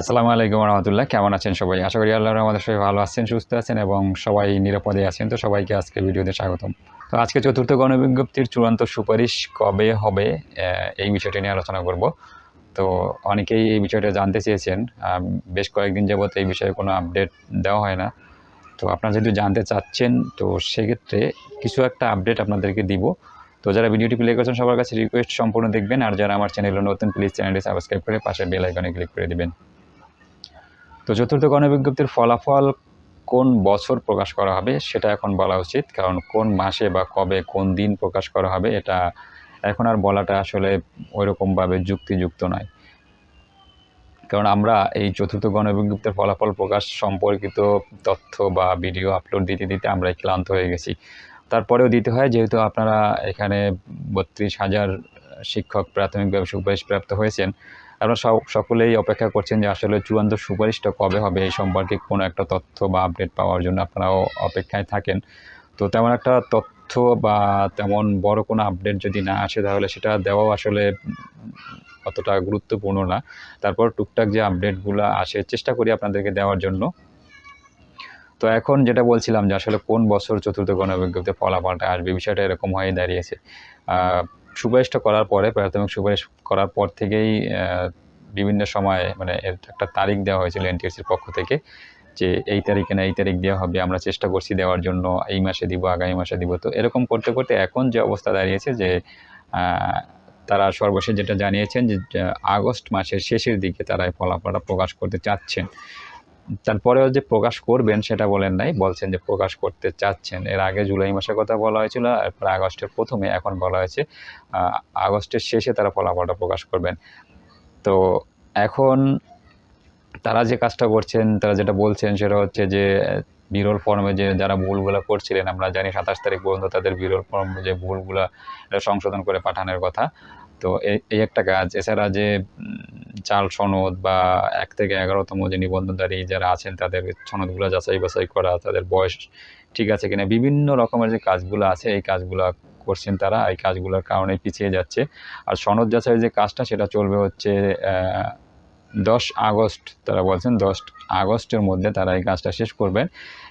আসসালামু আলাইকুম রহমতুল্লাহ। কেমন আছেন সবাই? আশা করি আল্লাহর আমাদের সবাই ভালো আছেন, সুস্থ আছেন এবং সবাই নিরাপদে আছেন। তো সবাইকে আজকে ভিডিওতে স্বাগতম। তো আজকে চতুর্থ গণবিজ্ঞপ্তির চূড়ান্ত সুপারিশ কবে হবে এই বিষয়টি নিয়ে আলোচনা করব। তো অনেকেই এই বিষয়টা জানতে চেয়েছেন। বেশ কয়েকদিন যাবত এই বিষয়ে কোনো আপডেট দেওয়া হয় না। তো আপনারা যদি জানতে চাচ্ছেন, তো সেক্ষেত্রে কিছু একটা আপডেট আপনাদেরকে দিব। তো যারা ভিডিওটি প্লে করছেন, সবার কাছে রিকোয়েস্ট সম্পূর্ণ দেখবেন। আর যারা আমার চ্যানেলে নতুন প্লিজ চ্যানেলটি সাবস্ক্রাইব করে পাশে বেল আইকনে ক্লিক করে দিবেন। তো চতুর্থ গণবিজ্ঞপ্তির ফলাফল কোন বছর প্রকাশ করা হবে সেটা এখন বলা উচিত, কারণ কোন মাসে বা কবে কোন দিন প্রকাশ করা হবে এটা এখন আর বলাটা আসলে ওইরকমভাবে যুক্তিযুক্ত নয়। কারণ আমরা এই চতুর্থ গণবিজ্ঞপ্তির ফলাফল প্রকাশ সম্পর্কিত তথ্য বা ভিডিও আপলোড দিতে দিতে আমরা ক্লান্ত হয়ে গেছি। তারপরেও দিতে হয়, যেহেতু আপনারা এখানে বত্রিশ হাজার শিক্ষক প্রাথমিকভাবে সুপারিশ প্রাপ্ত হয়েছেন আপনারা সকলেই অপেক্ষা করছেন যে আসলে চূড়ান্ত সুপারিশটা কবে হবে এই সম্পর্কে কোনো একটা তথ্য বা আপডেট পাওয়ার জন্য আপনারাও অপেক্ষায় থাকেন। তো তেমন একটা তথ্য বা তেমন বড় কোনো আপডেট যদি না আসে তাহলে সেটা দেওয়াও আসলে অতটা গুরুত্বপূর্ণ না। তারপর টুকটাক যে আপডেটগুলো আসে চেষ্টা করি আপনাদেরকে দেওয়ার জন্য। তো এখন যেটা বলছিলাম যে আসলে কোন বছর চতুর্থ গণবিজ্ঞপ্তি ফলাফলটা আসবে, বিষয়টা এরকম হয়ে দাঁড়িয়েছে। সুপারিশটা করার পরে, প্রাথমিক সুপারিশ করার পর থেকেই বিভিন্ন সময়ে মানে একটা তারিখ দেওয়া হয়েছিল এনটিএসির পক্ষ থেকে যে এই তারিখে না এই তারিখ দেওয়া হবে, আমরা চেষ্টা করছি দেওয়ার জন্য, এই মাসে দিব, আগামী মাসে দিব। তো এরকম করতে করতে এখন যে অবস্থা দাঁড়িয়েছে যে তারা সর্বশেষ যেটা জানিয়েছেন যে আগস্ট মাসের শেষের দিকে তারা এই ফলাফলটা প্রকাশ করতে চাচ্ছেন। তারপরেও যে প্রকাশ করবেন সেটা বলেন নাই, বলছেন যে প্রকাশ করতে চাচ্ছেন। এর আগে জুলাই মাসের কথা বলা হয়েছিল, এরপর আগস্টের প্রথমে এখন বলা হয়েছে আগস্টের শেষে তারা ফলাফলটা প্রকাশ করবেন। তো এখন তারা যে কাজটা করছেন, তারা যেটা বলছেন সেটা হচ্ছে যে, বিরল ফর্মে যে যারা ভুলগুলো করছিলেন, আমরা জানি সাতাশ তারিখ পর্যন্ত তাদের বিরল ফর্মে যে ভুলগুলো সংশোধন করে পাঠানোর কথা। তো এই এই একটা কাজ। এছাড়া যে চাল সনদ বা এক থেকে এগারোতম যে নিবন্ধনধারী যারা আছেন, তাদের সনদগুলো যাচাই বাছাই করা, তাদের বয়স ঠিক আছে কিনা, বিভিন্ন রকমের যে কাজগুলো আছে, এই কাজগুলো করছেন তারা, এই কাজগুলোর কারণে পিছিয়ে যাচ্ছে। আর সনদ যাচাইয়ের যে কাজটা, সেটা চলবে হচ্ছে দশ আগস্ট, তারা বলছেন দশ আগস্টের মধ্যে তারা এই কাজটা শেষ করবেন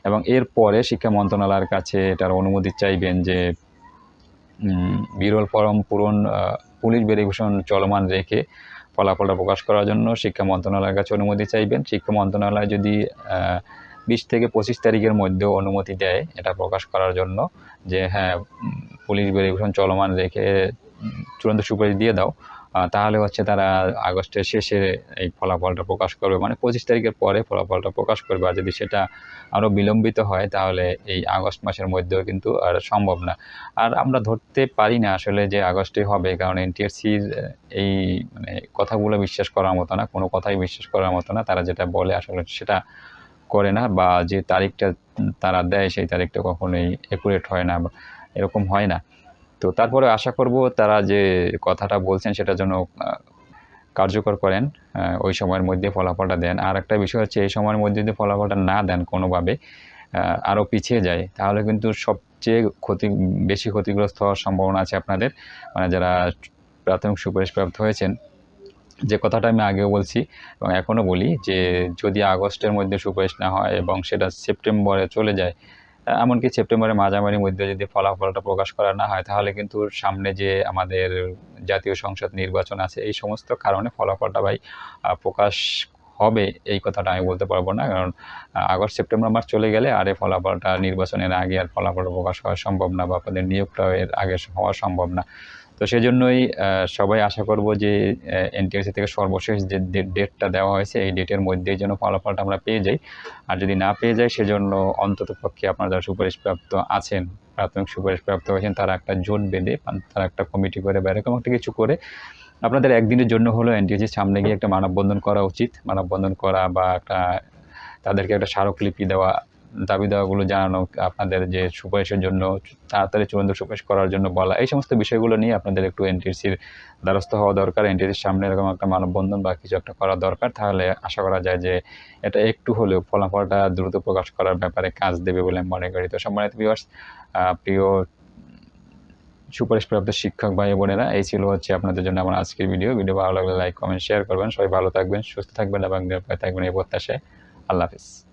এবং এরপরে শিক্ষা মন্ত্রণালয়ের কাছে এটার অনুমতি চাইবেন যে বিরল ফরম পূরণ পুলিশ ভেরিফিকেশন চলমান রেখে ফলাফলটা প্রকাশ করার জন্য শিক্ষা মন্ত্রণালয়ের কাছে অনুমতি চাইবেন। শিক্ষা মন্ত্রণালয় যদি বিশ থেকে পঁচিশ তারিখের মধ্যেও অনুমতি দেয় এটা প্রকাশ করার জন্য, যে হ্যাঁ পুলিশ ভেরিফিকেশন চলমান রেখে চূড়ান্ত সুপারিশ দিয়ে দাও তাহলে হচ্ছে তারা আগস্টের শেষে এই ফলাফলটা প্রকাশ করবে। মানে পঁচিশ তারিখের পরে ফলাফলটা প্রকাশ করবে। আর যদি সেটা আরও বিলম্বিত হয়, তাহলে এই আগস্ট মাসের মধ্যেও কিন্তু আর সম্ভব না। আর আমরা ধরতে পারি না আসলে যে আগস্টে হবে, কারণ এনটিএসসির এই মানে কথাগুলো বিশ্বাস করার মতো না, কোনো কথাই বিশ্বাস করার মতো না। তারা যেটা বলে আসলে সেটা করে না, বা যে তারিখটা তারা দেয়, সেই তারিখটা কখনোই একুরেট হয় না এরকম হয় না। তো তারপরে আশা করব তারা যে কথাটা বলছেন সেটা যেন কার্যকর করেন ওই সময়ের মধ্যে ফলাফলটা দেন। আর একটা বিষয় হচ্ছে, এই সময়ের মধ্যে যদি ফলাফলটা না দেন কোনোভাবে আরও পিছিয়ে যায়, তাহলে কিন্তু সবচেয়ে ক্ষতি, বেশি ক্ষতিগ্রস্ত হওয়ার সম্ভাবনা আছে আপনাদের। মানে যারা প্রাথমিক সুপারিশ প্রাপ্ত হয়েছেন, যে কথাটা আমি আগেও বলছি এবং এখনও বলি যে, যদি আগস্টের মধ্যে সুপারিশ না হয় এবং সেটা সেপ্টেম্বরে চলে যায় এমনকি সেপ্টেম্বরের মাঝামাঝি মধ্যে যদি ফলাফলটা প্রকাশ করা না হয়, তাহলে কিন্তু সামনে যে আমাদের জাতীয় সংসদ নির্বাচন আছে, এই সমস্ত কারণে ফলাফলটা ভাই প্রকাশ হবে, এই কথাটা আমি বলতে পারব না। কারণ আগস্ট, সেপ্টেম্বর মাস চলে গেলে আর এই ফলাফলটা নির্বাচনের আগে আর ফলাফল প্রকাশ হওয়া সম্ভব না বা আপনাদের নিয়োগটা এর আগে হওয়া সম্ভব না। তো সেই জন্যই সবাই আশা করব যে এনটিএসসি থেকে সর্বশেষ যে ডেটটা দেওয়া হয়েছে, এই ডেটের মধ্যেই যেন ফলাফলটা আমরা পেয়ে যাই। আর যদি না পেয়ে যাই, সেজন্য অন্তত পক্ষে আপনারা যারা সুপারিশপ্রাপ্ত আছেন, প্রাথমিক সুপারিশপ্রাপ্ত হয়েছেন, তারা একটা জোট বেঁধে তারা একটা কমিটি করে বা এরকম একটা কিছু করে, আপনাদের একদিনের জন্য হলেও এনটিএসির সামনে গিয়ে একটা মানববন্ধন করা উচিত। মানববন্ধন করা বা একটা, তাদেরকে একটা স্মারকলিপি দেওয়া দাবি দেওয়াগুলো জানানো, আপনাদের যে সুপারিশের জন্য, তাড়াতাড়ি চূড়ান্ত সুপারিশ করার জন্য বলা, এই সমস্ত বিষয়গুলো নিয়ে আপনাদের একটু এনটিএসির দ্বারস্থ হওয়া দরকার এনটিএসির সামনে এরকম একটা মানববন্ধন বা কিছু একটা করা দরকার, তাহলে আশা করা যায় যে এটা একটু হলেও ফলাফলটা দ্রুত প্রকাশ করার ব্যাপারে কাজ দেবে বলে মনে করি। তো সম্মানিত ভিউয়ার্স প্রিয় সুপারিশপ্রাপ্ত শিক্ষক ভাই বোনেরা, এই ছিল হচ্ছে আপনাদের জন্য আমার আজকের ভিডিও। ভিডিও ভালো লাগলে লাইক, কমেন্ট শেয়ার করবেন। সবাই ভালো থাকবেন, সুস্থ থাকবেন এবং নিরাপদে থাকবেন এই প্রত্যাশায়। আল্লাহ হাফিজ।